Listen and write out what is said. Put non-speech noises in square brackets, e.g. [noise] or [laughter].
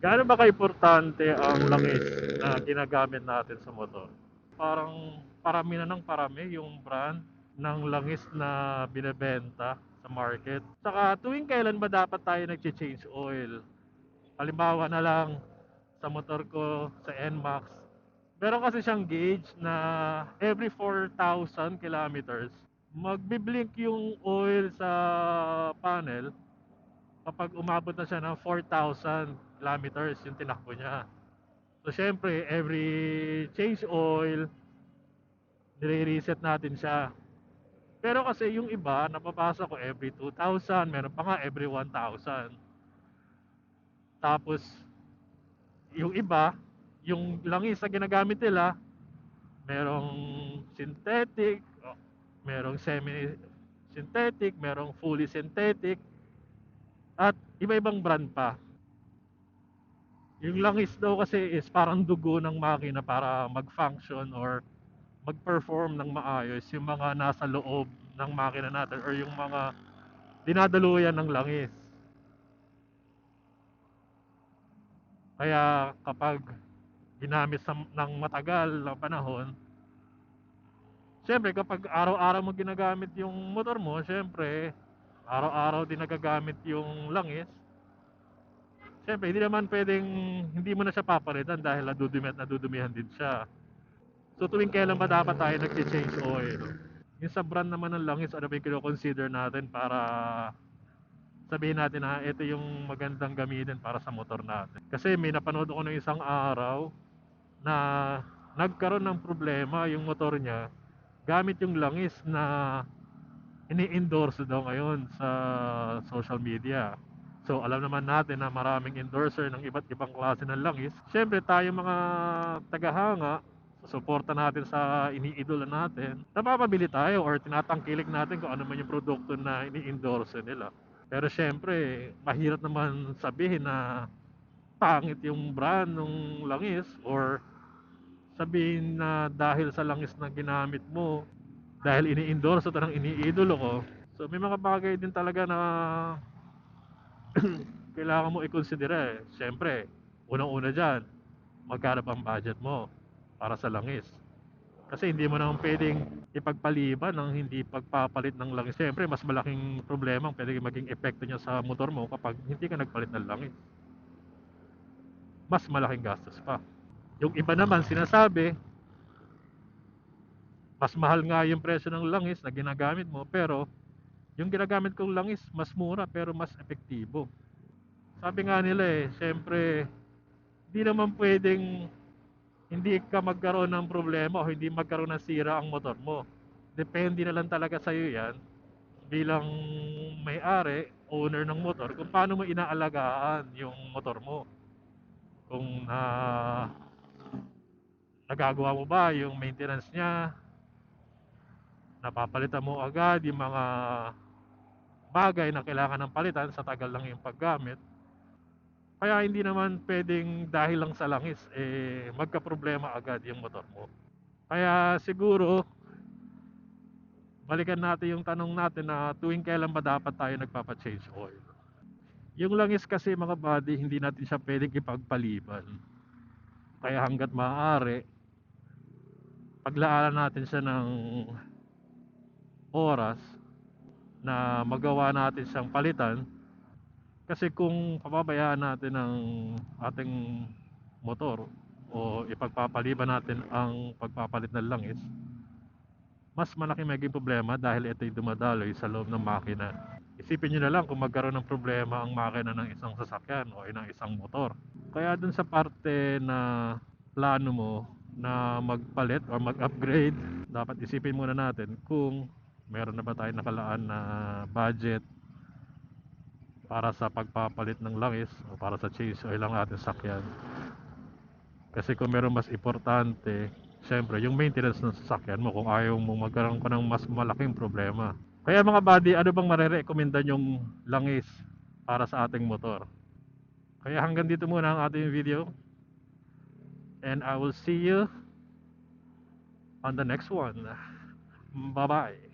Gaano ba kaimportante ang langis na ginagamit natin sa motor? Parang parami na ng parami yung brand ng langis na binebenta sa market. Saka tuwing kailan ba dapat tayo nag-change oil? Halimbawa na lang sa motor ko sa NMAX. Meron kasi siyang gauge na every 4,000 kilometers, magbiblink yung oil sa panel kapag umabot na siya ng 4,000 kilometers yung tinakbo niya. So syempre, every change oil, nire-reset natin siya. Pero kasi yung iba, napapasa ko every 2,000, meron pa nga every 1,000. Tapos, yung iba, yung langis na ginagamit nila, merong synthetic, oh, merong semi-synthetic, merong fully synthetic, at iba-ibang brand pa. Yung langis daw kasi is parang dugo ng makina para mag-function or mag-perform ng maayos yung mga nasa loob ng makina natin or yung mga dinadaluyan ng langis. Kaya kapag ginamit sa, ng matagal na panahon, Siyempre, kapag araw-araw mo ginagamit yung motor mo, siyempre, araw-araw din nagagamit yung langis. Siyempre, hindi naman pwedeng, hindi mo na siya papalitan dahil nadudumi at nadudumihan din siya. So, tuwing kailan ba dapat tayo nag-change oil? Yung sa brand naman ng langis, ano ba yung consider natin para sabihin natin na ito yung magandang gamitin para sa motor natin. Kasi may napanood ako ng isang araw na nagkaroon ng problema yung motor niya gamit yung langis na ini-endorse daw ngayon sa social media. So alam naman natin na maraming endorser ng iba't ibang klase ng langis. Siyempre tayo mga tagahanga, suporta natin sa iniidolo natin, napapabili tayo or tinatangkilik natin kung ano man yung produkto na ini-endorse nila. Pero siyempre, mahirap naman sabihin na pangit yung brand ng langis or sabihin na dahil sa langis na ginamit mo, dahil ini-endorse ito ng iniidolo ko, so may mga bagay din talaga na [clears throat] kailangan mo i-consider eh. Siyempre, unang-una dyan, magkano pang budget mo para sa langis. Kasi hindi mo naman pwedeng ipagpaliban ng hindi pagpapalit ng langis. Siyempre, mas malaking problema ang pwedeng maging epekto niya sa motor mo kapag hindi ka nagpalit ng langis. Mas malaking gastos pa. Yung iba naman sinasabi, mas mahal nga yung presyo ng langis na ginagamit mo, pero yung ginagamit kong langis, mas mura pero mas epektibo. Sabi nga nila eh, syempre, hindi naman pwedeng hindi ka magkaroon ng problema o hindi magkaroon ng sira ang motor mo. Depende na lang talaga sa iyo yan bilang may-ari, owner ng motor, kung paano mo inaalagaan yung motor mo. Kung na uh, nagagawa mo ba yung maintenance niya napapalitan mo agad yung mga bagay na kailangan ng palitan sa tagal lang yung paggamit. Kaya hindi naman pwedeng dahil lang sa langis eh magka problema agad yung motor mo. Kaya siguro balikan natin yung tanong natin na tuwing kailan ba dapat tayo nagpapa-change oil? Yung langis kasi mga body hindi natin siya pwedeng ipagpaliban. Kaya hanggat maaari paglaanan natin siya ng oras na magawa natin siyang palitan. Kasi kung papabayaan natin ang ating motor o ipagpapaliban natin ang pagpapalit ng langis mas malaki magiging problema dahil ito'y dumadaloy sa loob ng makina. Isipin nyo na lang kung magkaroon ng problema ang makina ng isang sasakyan o ng isang motor. Kaya dun sa parte na plano mo na magpalit or mag-upgrade, dapat isipin muna natin kung meron na ba tayo nakalaan na budget para sa pagpapalit ng langis o para sa change oil lang ating sakyan. Kasi kung meron mas importante, syempre yung maintenance ng sasakyan mo kung ayaw mo magkaroon ka ng mas malaking problema. Kaya mga buddy, ano bang marerekomenda yung langis para sa ating motor? Kaya hanggang dito muna ang ating video and I will see you on the next one. Bye bye.